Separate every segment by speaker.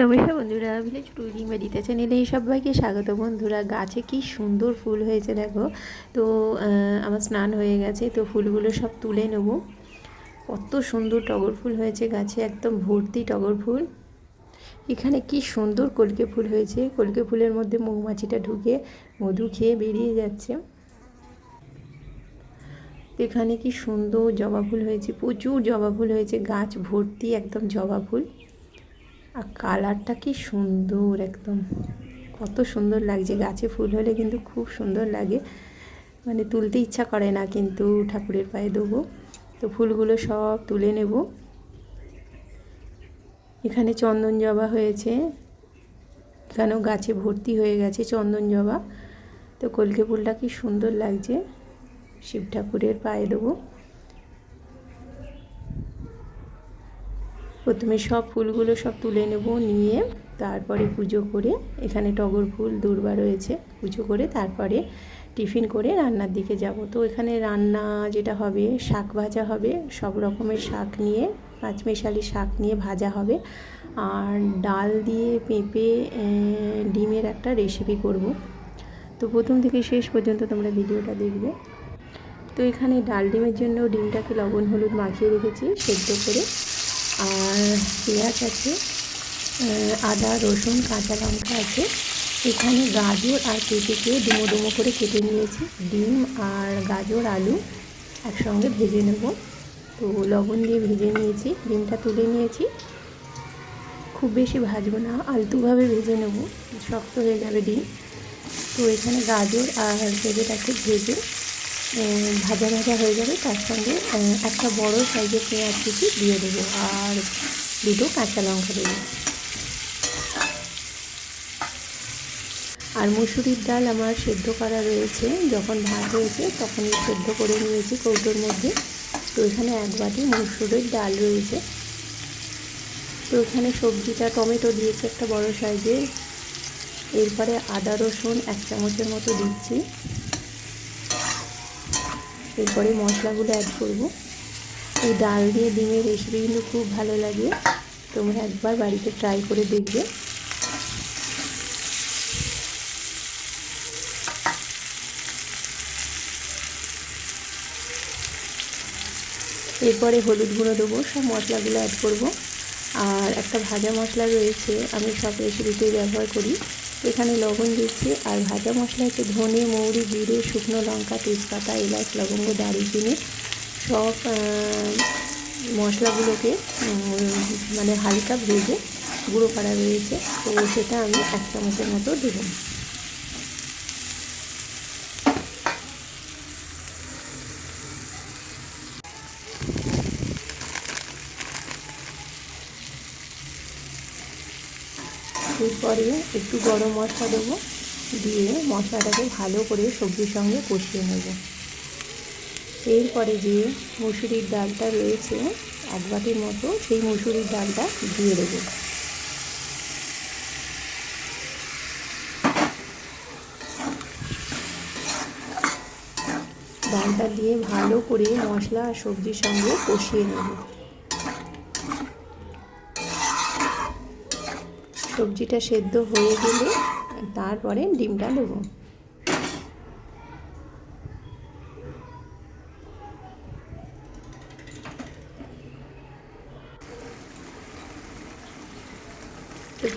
Speaker 1: নমস্কার বন্ধুরা village Turing বাড়িতে চ্যানেলে সবাইকে স্বাগত। বন্ধুরা, গাছে কি সুন্দর ফুল হয়েছে দেখো। তো আমার স্নান হয়ে গেছে, তো ফুলগুলো সব তুলে নেব। কত সুন্দর টগর ফুল হয়েছে গাছে, একদম ভর্তি টগর ফুল। এখানে কি সুন্দর কলকে ফুল হয়েছে। কলকে ফুলের মধ্যে মৌমাছিটা ঢুকে মধু খেয়ে বেরিয়ে যাচ্ছে। এখানে কি সুন্দর জবা ফুল হয়েছে, প্রচুর জবা ফুল হয়েছে, গাছ ভর্তি একদম জবা ফুল। আর কালারটা কি সুন্দর একদম। কত সুন্দর লাগছে, গাছে ফুল হলে কিন্তু খুব সুন্দর লাগে। মানে তুলতে ইচ্ছা করে না কিন্তু ঠাকুরের পায়ে দেবো। তো ফুলগুলো সব তুলে নেব। এখানে চন্দন জবা হয়েছে। এখানেও গাছে ভর্তি হয়ে গেছে চন্দন জবা। তো কলকে ফুলটা কি সুন্দর লাগছে। শিব ঠাকুরের পায়ে দেবো। প্রথমে সব ফুলগুলো সব তুলে নেব, নিয়ে তারপরে পুজো করে, এখানে টগর ফুল, দূর্বা রয়েছে, পুজো করে তারপরে টিফিন করে রান্নার দিকে যাব। তো এখানে রান্না যেটা হবে, শাক ভাজা হবে, সব রকমের শাক নিয়ে, পাঁচমেশালি শাক নিয়ে ভাজা হবে। আর ডাল দিয়ে পেঁপে ডিমের একটা রেসিপি করব। তো প্রথম থেকে শেষ পর্যন্ত তোমরা ভিডিওটা দেখবে। তো এখানে ডাল ডিমের জন্য ডিমটাকে লবণ হলুদ মাখিয়ে রেখেছি, সেদ্ধ করে আর পেঁয়াজ আছে আদা, রসুন, কাঁচা লঙ্কা আছে। এখানে গাজর আর পেঁপেকে ডুমো ডুমো করে কেটে নিয়েছি, ডিম আর গাজর, আলু একসঙ্গে ভেজে নেব। তো লবণ দিয়ে ভেজে নিয়েছি, ডিমটা তুলে নিয়েছি। খুব বেশি ভাজবো না, আলতুভাবে ভেজে নেব, শক্ত হয়ে যাবে ডিম। তো এখানে গাজর আর পেঁপেটাকে ভেজে ভাজা ভাজা হয়ে যাবে তার সঙ্গে একটা বড় সাইজের পেঁয়াজ কুচি দিয়ে দেবো আর দুটো কাঁচা লঙ্কা দেবো। আর মুসুরির ডাল আমার সেদ্ধ করা রয়েছে। যখন ভাত হয়েছে তখনই সেদ্ধ করে নিয়েছি কৌটোর মধ্যে। তো এখানে এক বাটি মুসুরির ডাল রয়েছে। তো এখানে সবজিটা টমেটো দিয়েছি একটা বড় সাইজের। এরপরে আদা রসুন এক চামচের মতো দিচ্ছি। এরপরে মশলাগুলো অ্যাড করব। এই ডাল দিয়ে ডিমের রেসিপি কিন্তু খুব ভালো লাগে। তোমরা একবার বাড়িতে ট্রাই করে দেখবে। এরপরে হলুদ গুঁড়ো দেবো, সব মশলাগুলো অ্যাড করব। আর একটা ভাজা মশলা রয়েছে, আমি সব রেসিপিতেই ব্যবহার করি। এখানে লবণ দিচ্ছি আর ভাজা মশলা হচ্ছে ধনে, মৌরি, জিরে, শুকনো লঙ্কা, তেজপাতা, এলাচ, লবঙ্গ, দারুচিনি, সব মশলাগুলোকে মানে হালকা ভেজে গুঁড়ো করা রয়েছে। তো সেটা আমি এক চামচের মতো দেবো। এরপরে একটু গরম মশলা দেবো, দিয়ে মশলাটাকে ভালো করে সবজির সঙ্গে কষিয়ে নেব। এরপরে যে মুসুরির ডালটা রয়েছে, এক বাটির মতো সেই মুসুরির ডালটা দিয়ে দেবো। ডালটা দিয়ে ভালো করে মশলা আর সবজির সঙ্গে কষিয়ে নেব। সবজিটা সেদ্ধ হয়ে গেলে তারপরে ডিমটা দেবো।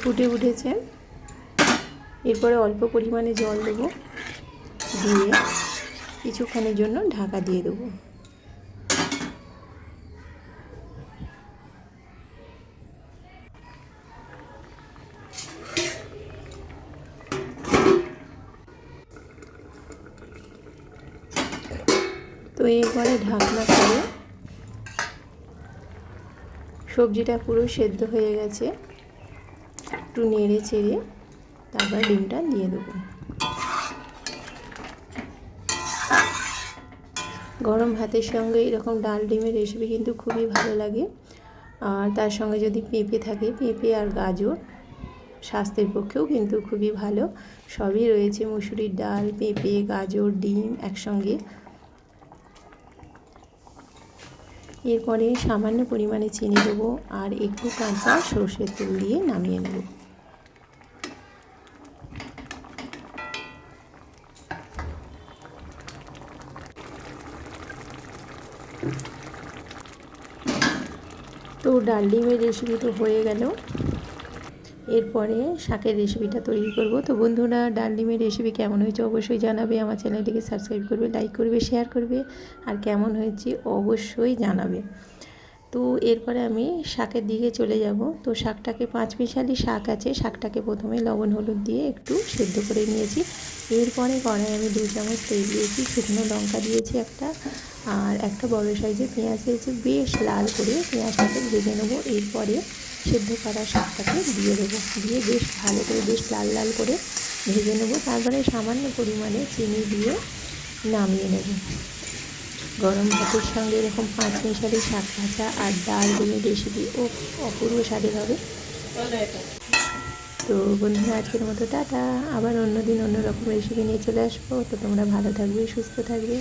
Speaker 1: ফুটে উঠেছে। এরপরে অল্প পরিমাণে জল দেবো। দিয়ে কিছুক্ষণের জন্য ঢাকা দিয়ে দেবো। তো এরপরে ঢাকনা করে সবজিটা পুরো সেদ্ধ হয়ে গেছে। একটু নেড়ে চেড়ে তারপর ডিমটা দিয়ে দেবো। গরম ভাতের সঙ্গে এরকম ডাল ডিমের রেসিপি কিন্তু খুবই ভালো লাগে। আর তার সঙ্গে যদি পেঁপে থাকে, পেঁপে আর গাজর স্বাস্থ্যের পক্ষেও কিন্তু খুবই ভালো। সবই রয়েছে মুসুরির ডাল, পেঁপে, গাজর, ডিম একসঙ্গে। এরপরে সামান্য পরিমাণে চিনি দেবো আর একটু কাঁচা সর্ষের তেল দিয়ে নামিয়ে নেব। তো ডাল ডিমের রেসিপি তো হয়ে গেল। এরপরে শাকের রেসিপিটা তৈরি করব। তো বন্ধুরা ডাল ডিমের রেসিপি কেমন হয়েছে অবশ্যই জানাবে। আমার চ্যানেলটিকে সাবস্ক্রাইব করবে লাইক করবে শেয়ার করবে, আর কেমন হয়েছে অবশ্যই জানাবে। তো এরপরে আমি শাকের দিকে চলে যাব। তো শাকটাকে পাঁচ মিশালি শাক আছে, শাকটাকে প্রথমে লবণ, হলুদ দিয়ে একটু সেদ্ধ করে নিয়েছি। এরপরে কড়াই আমি দু চামচ তেল দিয়েছি, শুকনো লঙ্কা দিয়েছি একটা, আর একটা বড় সাইজের পেঁয়াজ দিয়েছি। বেশ লাল করে পেঁয়াজটাকে ভেজে নেব। এরপরে সেদ্ধ করা শাকটাকে দিয়ে দেবো। দিয়ে বেশ ভালো করে বেশ লাল লাল করে ভেজে নেব। তারপরে সামান্য পরিমাণে চিনি দিয়ে নামিয়ে নেব। গরম ভাতের সঙ্গে এরকম পাঁচ মিশালি শাক ভাজা আর ডাল ডিমের রেসিপি, ও অপূর্ব স্বাদের হবে। তো বন্ধুরা, আজকের মতো টাটা। আবার অন্য দিন অন্য রকম রেসিপি নিয়ে চলে আসব। তো তোমরা ভালো থাকবে, সুস্থ থাকবে।